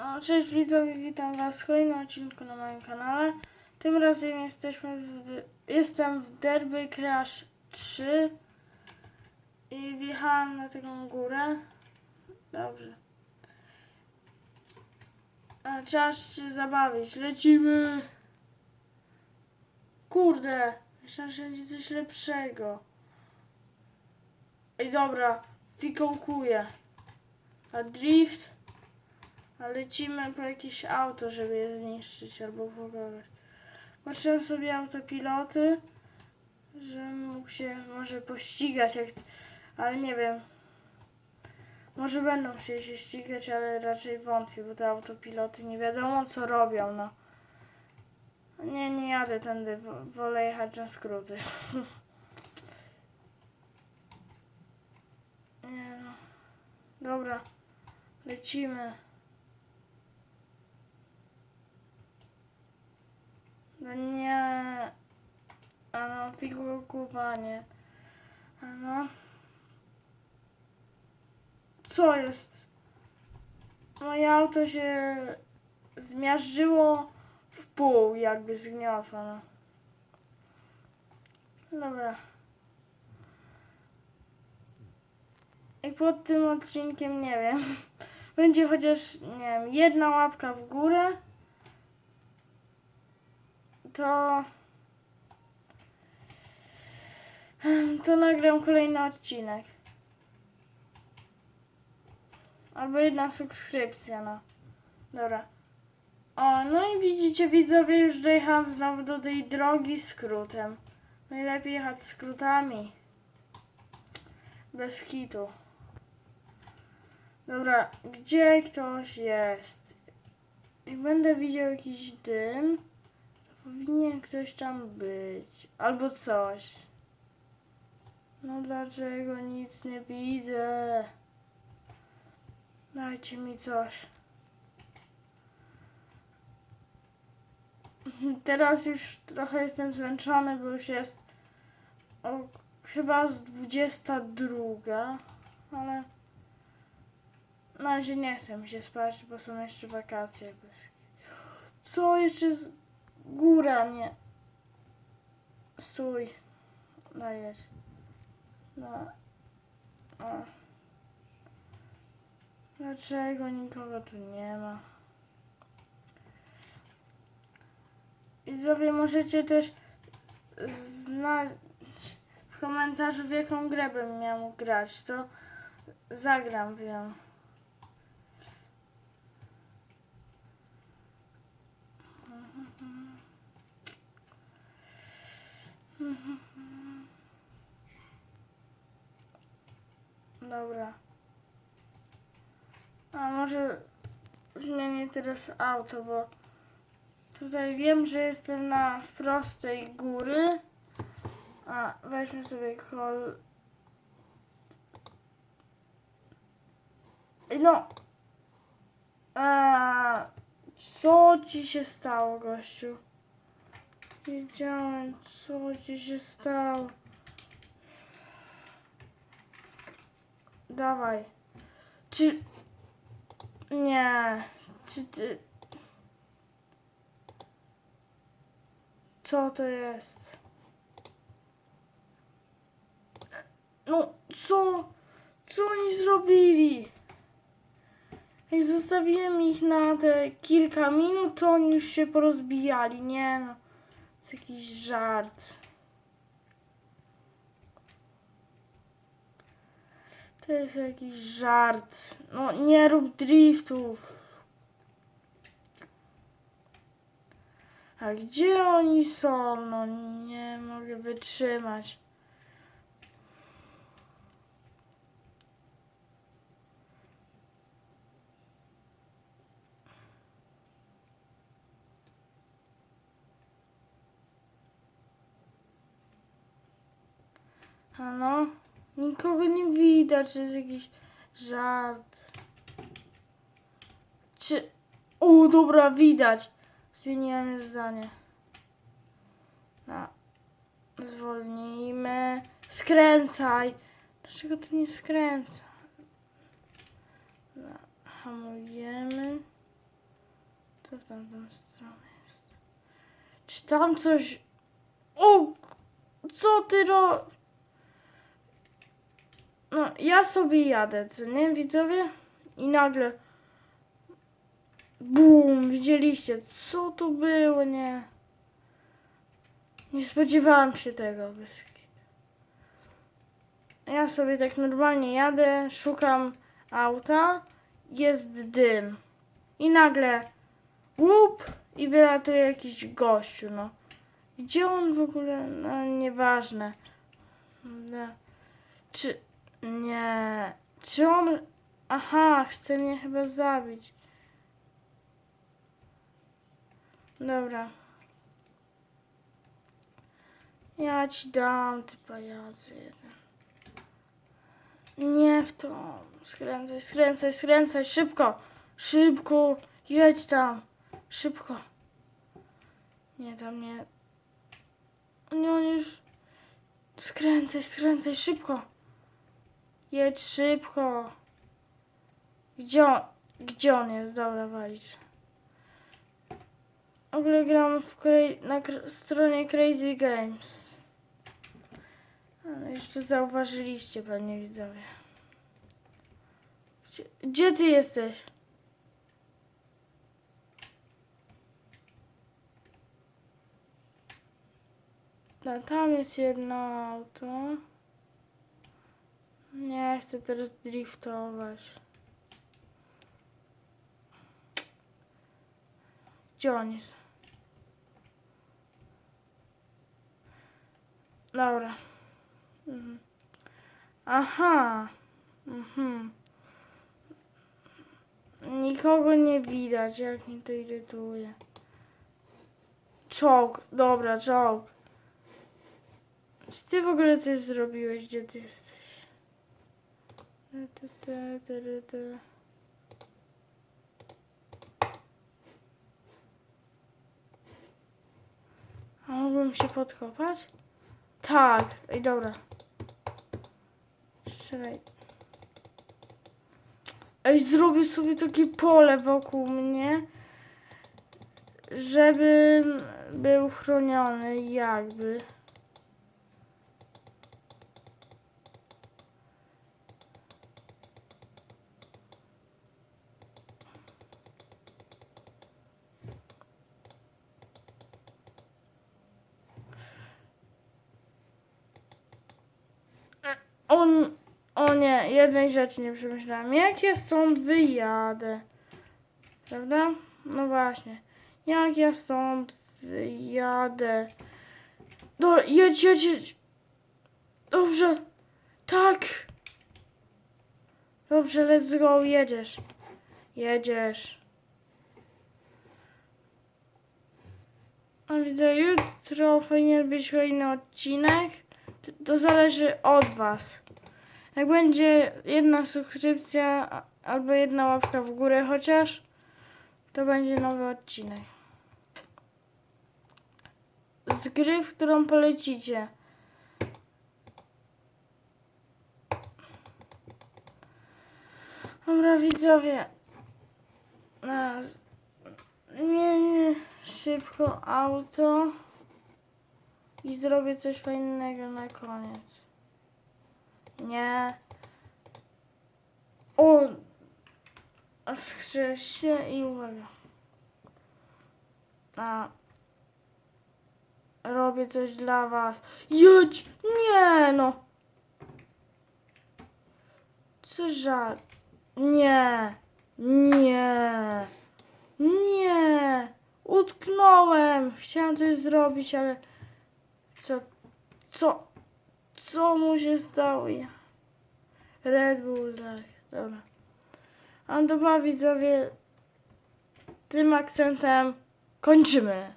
No, cześć widzowie, witam was w kolejnym odcinku na moim kanale. Tym razem jesteśmy w, jestem w Derby Crash 3 i wjechałem na taką górę. Dobrze. A, czas się zabawić, lecimy! Kurde, myślałem, że będzie coś lepszego. Ej, dobra, fikołkuję. A drift? Lecimy po jakieś auto, żeby je zniszczyć albo kogoś. Patrzyłem sobie autopiloty, żebym mógł się może pościgać, jak, ale nie wiem. Może będą chcieli się ścigać, ale raczej wątpię, bo te autopiloty nie wiadomo co robią, no. Nie, nie jadę tędy, wo- wolę jechać na skróty. nie no. Dobra, lecimy. No nie. A no, figurowanie. A no. Co jest? Moje auto się zmiażdżyło w pół, jakby zgniotło. No. Dobra. I pod tym odcinkiem nie wiem. Będzie chociaż, nie wiem, jedna łapka w górę to to nagram kolejny odcinek. Albo jedna subskrypcja, no. Dobra. O, no i widzicie widzowie, już dojechałam znowu do tej drogi skrótem. Najlepiej jechać skrótami. Bez hitu. Dobra, gdzie ktoś jest? Jak będę widział jakiś dym, Ktoś tam być. Albo coś. No dlaczego nic nie widzę? Dajcie mi coś. Teraz już trochę jestem zmęczony, bo już jest o, chyba z 22, ale na razie nie chcę mi się spać, bo są jeszcze wakacje. Co jeszcze z... Góra, nie. Stój. Dajesz. No. Dlaczego nikogo tu nie ma? I możecie też znać w komentarzu w jaką grę bym miał grać, to zagram w nią. Dobra. A może zmienię teraz auto, bo tutaj wiem, że jestem na wprost tej góry. A weźmy sobie kol. No. A, co ci się stało, gościu? Wiedziałem, co ci się stało. Dawaj. Czy... Nie. Czy ty... Co to jest? No, co? Co oni zrobili? Jak zostawiłem ich na te kilka minut, to oni już się porozbijali. Nie no. Jakiś żart. To jest jakiś żart. No nie rób driftów. A gdzie oni są? No nie mogę wytrzymać. Halo? Nikogo nie widać, to jest jakiś żart. Czy... O, dobra, widać. Zmieniłem zdanie. No. Zwolnijmy. Skręcaj. Dlaczego tu nie skręca? No. Hamujemy. Co w tamtą stronę jest? Czy tam coś... O! Co ty ro... No, ja sobie jadę, co nie, widzowie? I nagle... Bum! Widzieliście, co tu było, nie? Nie spodziewałam się tego. Ja sobie tak normalnie jadę, szukam auta, jest dym. I nagle łup i wylatuje jakiś gościu, no. Gdzie on w ogóle? No, nieważne. No. Czy... Nie... Czy on... Aha, chce mnie chyba zabić. Dobra. Ja ci dam, ty pajacy jeden. Nie w to. Skręcaj, skręcaj, skręcaj, szybko. Szybko. Jedź tam. Szybko. Nie, tam nie. Nie, on już... Skręcaj, skręcaj, szybko. Jedź szybko. Gdzie on, gdzie on jest? Dobra, walić. W ogóle gram w na stronie Crazy Games. Ale jeszcze zauważyliście pewnie widzowie. Gdzie, gdzie ty jesteś? No, tam jest jedno auto. Nie chcę teraz driftować. Gdzie on jest? Dobra. Mhm. Aha. Mhm. Nikogo nie widać, jak mnie to irytuje. Czołg. Dobra, czołg. Czy ty w ogóle coś zrobiłeś? Gdzie ty jesteś? Tu, tu, tu, tu, tu, tu. A mógłbym się podkopać? Tak. Ej, dobra. Strzelaj. Ej, zrobię sobie takie pole wokół mnie, żebym był chroniony jakby. On, o nie, jednej rzeczy nie przemyślałam. Jak ja stąd wyjadę? Prawda? No właśnie. Jak ja stąd wyjadę? Do, jedź, jedź, jedź. Dobrze. Tak. Dobrze, let's go, jedziesz. Jedziesz. A widzę, jutro powinien być kolejny odcinek. To zależy od Was. Jak będzie jedna subskrypcja albo jedna łapka w górę chociaż, to będzie nowy odcinek. Z gry, w którą polecicie. Dobra widzowie. Nie. Szybko auto. I zrobię coś fajnego na koniec. Nie. O! Wskrzesz się i uwaga. A. Robię coś dla was. Jedź! Nie no! Co żal? Nie! Nie! Nie! Utknąłem! Chciałam coś zrobić, ale... Co? Co? Co mu się stało? Red Bull, tak. Dobra. A dobra, widzowie. Tym akcentem kończymy.